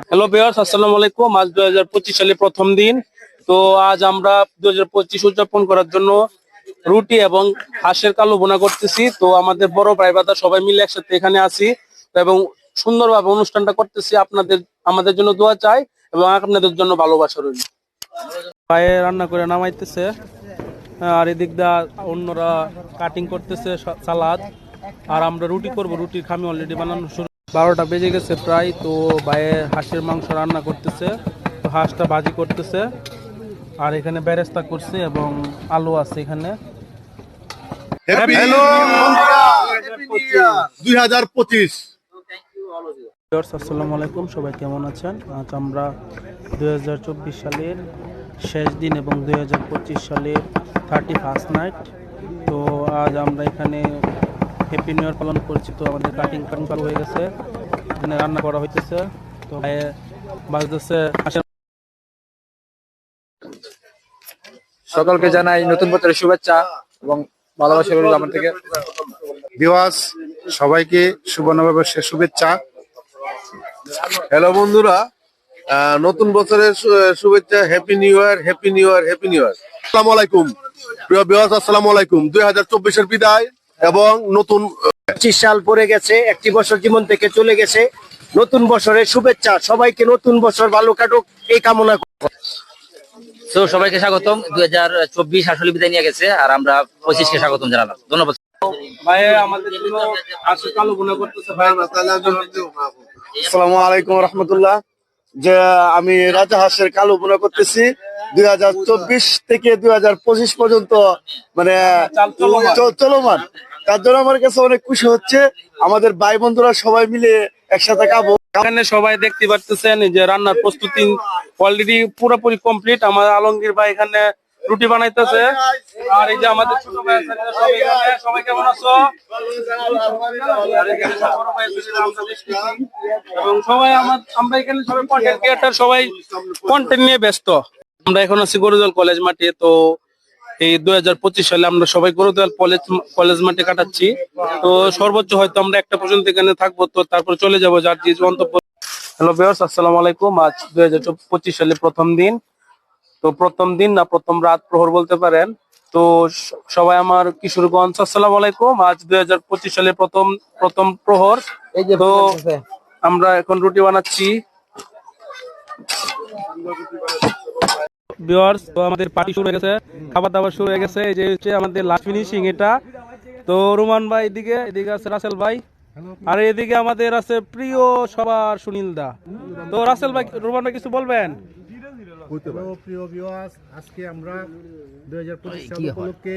Hello Beers আসসালামু আলাইকুম। আজ দুই হাজার পঁচিশ সালে প্রথম দিন। তো আজ আমরা দুই হাজার পঁচিশ উদযাপন করার জন্য রুটি এবং হাঁসের কালো বোনা করতেছি। তো আমাদের বড় বাদা সবাই মিলে একসাথে এখানে আছি। এবং সুন্দরভাবে অনুষ্ঠানটা করতেছি। আপনাদের, আমাদের জন্য দোয়া চাই এবং আপনাদের জন্য ভালোবাসা রইল। পায়ে রান্না করে নামাইতেছে। আর এদিক দা অন্যরা কাটিং করতেছে সালাদ। আর আমরা রুটি করব। রুটির খামি অলরেডি বানানো শুরু বারোটা বেজে গেছে প্রায় তো ভাইয়ে হাঁসের মাংস রান্না করতেছে তো হাঁসটা ভাজি করতেছে আর এখানে বেরেস্তা করছে এবং আলু আছে এখানে। আসসালামু আলাইকুম সবাই কেমন আছেন? আজ আমরা দুই হাজার চব্বিশ সালের শেষ দিন এবং দুই হাজার পঁচিশ সালের থার্টি ফার্স্ট নাইট তো আজ আমরা এখানে হ্যাপি নিউ ইয়ার পালন করছি তো আমাদের কাটিং কাটিং চালু হয়ে গেছে। এখানে রান্না করা হইতেছে। তো ভাইয়ে বাজতেছে সকলকে জানাই নতুন বছরের শুভেচ্ছা এবং ভালোবাসা রইল আমার থেকে। দিওয়াস সবাইকে শুভ নববর্ষের শুভেচ্ছা। হ্যালো বন্ধুরা আহ, নতুন বছরের শুভেচ্ছা happy new year happy new year happy new year আসসালামু আলাইকুম। প্রিয় বিওয়াস আসসালামু আলাইকুম। দুই হাজার চব্বিশের বিদায়। এবং নতুন পঁচিশ সাল পরে গেছে একটি বছর জীবন থেকে চলে গেছে। নতুন বছরের শুভেচ্ছা সবাইকে নতুন বছর ভালো কাটুক এই কামনা করি। তো সবাইকে স্বাগতম। দুই হাজার চব্বিশ আসলে বিদায় নিয়ে গেছে আর আমরা পঁচিশকে স্বাগতম জানালাম। ধন্যবাদ। ভাইয়ে আমাদের জন্য হাঁসের কালো বোনা করতেছে ভাই। আসসালামু আলাইকুম রহমতুল্লাহ। যে আমি রাজা হাঁসের কালো বোনা করতেছি। দুই হাজার চব্বিশ থেকে দুই পঁচিশ পর্যন্ত মানে চাল চলমান। তার জন্য আমার কাছে অনেক খুশি হচ্ছে। আমাদের ভাই বন্ধুরা সবাই মিলে একসাথে খাব। এখানে সবাই দেখতে পারতেছেন যে রান্নার প্রস্তুতি অলরেডি পুরোপুরি কমপ্লিট আমার আলমগীর ভাই এখানে রুটি বানাইতেছে। আর এই যে আমাদের ছোট ভাই সবাই কেমন আছো। এবং সবাই আমার আমরা এখানে সবাই কন্টেন্ট ক্রিয়েটার সবাই কন্টেন্ট নিয়ে ব্যস্ত। আমরা এখন আছি গরুদল কলেজ মাঠে তো এই দুই হাজার পঁচিশ সালে আমরা সবাই গরুদল কলেজ কলেজ মাঠে কাটাচ্ছি। তো সর্বোচ্চ হয়তো আমরা একটা পর্যন্ত এখানে থাকব তো তারপর চলে যাব যার যে গন্তব্য হ্যালো ভিউয়ার্স আসসালামু আলাইকুম। আজ দুই হাজার পঁচিশ সালে প্রথম দিন। তো প্রথম দিন না প্রথম রাত প্রহর বলতে পারেন। তো সবাই আমার কিশোরগঞ্জ আসসালামু আলাইকুম। আজ দুই হাজার পঁচিশ সালে প্রথম প্রথম প্রহর। তো আমরা এখন রুটি বানাচ্ছি। ভিউয়ার্স তো আমাদের পার্টি শুরু হয়ে গেছে। খাবার দাবার শুরু হয়ে গেছে। এই যে হচ্ছে আমাদের লাস্ট ফিনিশিং এটা। তো রুমান ভাই এদিকে এদিকে আছে রাসেল ভাই। আর এদিকে আমাদের আছে প্রিয় সবার সুনীল দা। তো রাসেল ভাই রুমান ভাই কিছু বলবেন? প্রিয় ভিউয়ার্স আজকে আমরা দুই সাল উপলক্ষে